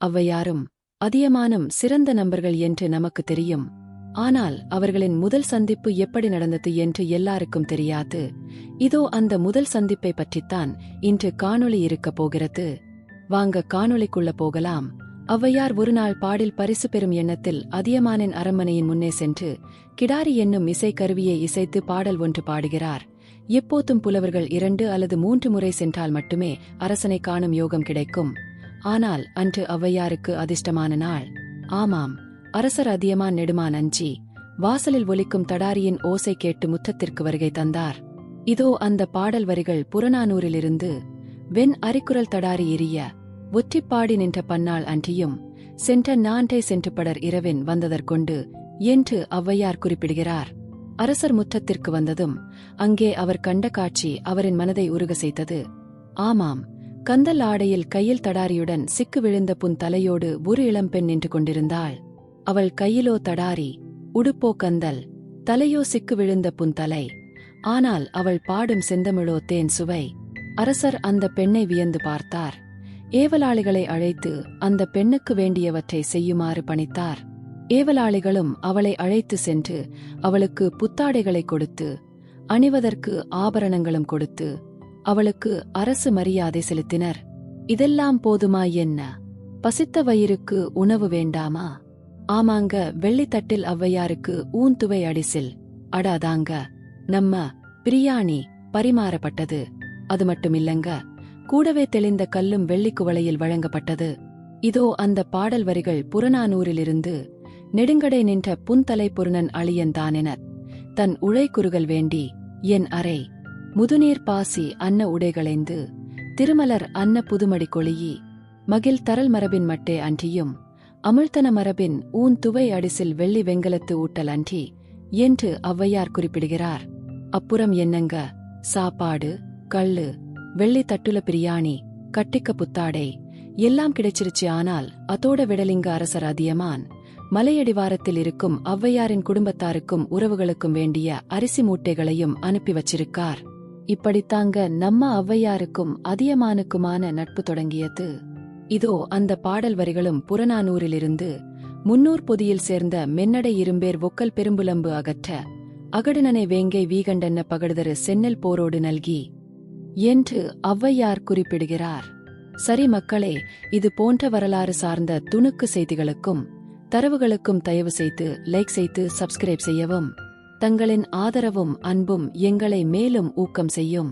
ஔவையாரும் அதியமானும் சிறந்த நண்பர்கள் என்று நமக்கு தெரியும். ஆனால் அவர்களின் முதல் சந்திப்பு எப்படி நடந்தது என்று எல்லாருக்கும் தெரியாது. இதோ அந்த முதல் சந்திப்பை பற்றித்தான் இன்று காணொளி இருக்கப் போகிறது. வாங்க காணொளிக்குள்ள போகலாம். ஔவையார் ஒருநாள் பாடில் பரிசு பெறும் எண்ணத்தில் அதியமானின் அரண்மனையின் முன்னே சென்று கிடாரி என்னும் இசைக்கருவியை இசைத்து பாடல் ஒன்று பாடுகிறார். எப்போதும் புலவர்கள் இரண்டு அல்லது மூன்று முறை சென்றால் மட்டுமே அரசனை காணும் யோகம் கிடைக்கும். ஆனால் அன்று ஔவையாருக்கு அதிர்ஷ்டமான நாள். ஆமாம் அரசர் அதியமான் நெடுமான் அஞ்சி வாசலில் ஒலிக்கும் தடாரியின் ஓசை கேட்டு முத்தத்திற்கு வருகை தந்தார். இதோ அந்த பாடல் வரிகள் புறநானூரிலிருந்து வெண் அரிக்குரல் தடாரி எரிய ஒற்றிப்பாடி நின்ற பன்னாள் அன்றியும் சென்ற நான்டை சென்று படர் இரவின் வந்ததற்கொண்டு என்று ஔவையார் குறிப்பிடுகிறார். அரசர் முற்றத்திற்கு வந்ததும் அங்கே அவர் கண்ட காட்சி அவரின் மனதை உருக செய்தது. ஆமாம் கந்தல் ஆடையில் கையில் தடாரியுடன் சிக்கு விழுந்த புன் தலையோடு ஒரு இளம்பெண் நின்று கொண்டிருந்தாள். அவள் கையிலோ தடாரி உடுப்போ கந்தல் தலையோ சிக்கு விழுந்த புன் தலை. ஆனால் அவள் பாடும் செந்தமிழோ தேன் சுவை. அரசர் அந்த பெண்ணை வியந்து பார்த்தார். ஏவலாளிகளை அழைத்து அந்த பெண்ணுக்கு வேண்டியவற்றை செய்யுமாறு பணித்தார். ஏவலாளிகளும் அவளை அழைத்து சென்று அவளுக்கு புத்தாடைகளை கொடுத்து அணிவதற்கு ஆபரணங்களும் கொடுத்து அவளுக்கு அரசு மரியாதை செலுத்தினர். இதெல்லாம் போதுமா என்ன? பசித்த வயிறுக்கு உணவு வேண்டாமா? ஆமாங்க வெள்ளித்தட்டில் ஔவையாருக்கு ஊன்துவை அடிசில். அடாதாங்க நம்ம பிரியாணி பரிமாறப்பட்டது. அது மட்டுமில்லங்க கூடவே தெளிந்த கல்லும் வெள்ளிக் குவளையில் வழங்கப்பட்டது. இதோ அந்த பாடல் வரிகள் புறநானூரிலிருந்து நெடுங்கடை நின்ற புன்தலை புருணன் அழியன்தானெனத் தன் உழைக்குறுகள் வேண்டி என் அறை முதுநீர் பாசி அன்ன உடைகளைந்து திருமலர் அன்ன புதுமடி கொளியி மகிழ் தரல் மரபின் மட்டே அன்றியும் அமிழ்த்தன மரபின் ஊன் துவை அடிசில் வெள்ளி வெங்கலத்து ஊட்டல் அன்றி என்று ஔவையார் குறிப்பிடுகிறார். அப்புறம் என்னங்க? சாப்பாடு கள்ளு வெள்ளி தட்டுல பிரியாணி கட்டிக்க புத்தாடை எல்லாம் கிடைச்சிருச்சு ஆனால் அதோட விடலிங்க அரசர் அதியமான் மலையடிவாரத்தில் இருக்கும் ஔவையாரின் குடும்பத்தாருக்கும் உறவுகளுக்கும் வேண்டிய அரிசி மூட்டைகளையும் அனுப்பி வச்சிருக்கார். இப்படித்தாங்க நம்ம ஔவையாருக்கும் அதியமானுக்குமான நட்பு தொடங்கியது. இதோ அந்த பாடல் வரிகளும் புறநானூரிலிருந்து முன்னூர் பொதியில் சேர்ந்த மென்னடை இரும்பேர் ஒக்கல் பெரும்புலம்பு அகற்ற அகடுநனை வேங்கை வீகண்டன்ன பகடுதரு சென்னல் போரோடு நல்கி. என்று ஔவையார் குறிப்பிடுகிறார். சரி மக்களே இது போன்ற வரலாறு சார்ந்த துணுக்கு செய்திகளுக்கும் தரவுகளுக்கும் தயவு செய்து லைக் செய்து சப்ஸ்கிரைப் செய்யவும். தங்களின் ஆதரவும் அன்பும் எங்களை மேலும் ஊக்கம் செய்யும்.